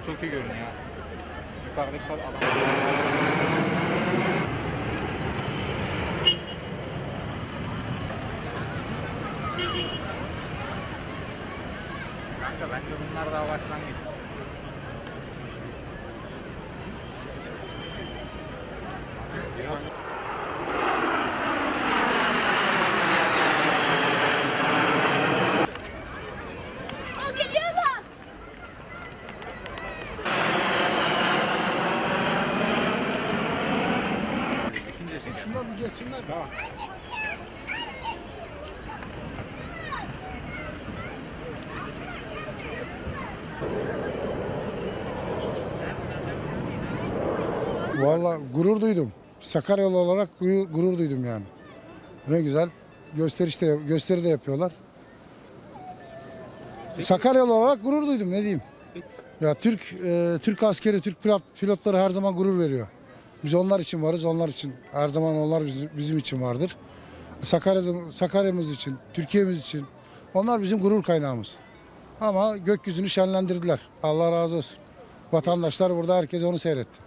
çok iyi görünüyor. Yukarıdaki adam. Kanka bence bunlar daha başlangıç. O Şunlar bir geçsinler. Tamam. Valla gurur duydum. Sakaryalı olarak gu- gurur duydum yani. Ne güzel. Gösterişte gösteri de yapıyorlar. Sakaryalı olarak gurur duydum ne diyeyim. Ya Türk e, Türk askeri, Türk pilot, pilotları her zaman gurur veriyor. Biz onlar için varız, onlar için. Her zaman onlar bizim, bizim için vardır. Sakarya, Sakarya'mız için, Türkiye'miz için. Onlar bizim gurur kaynağımız. Ama gökyüzünü şenlendirdiler. Allah razı olsun. Vatandaşlar burada herkes onu seyretti.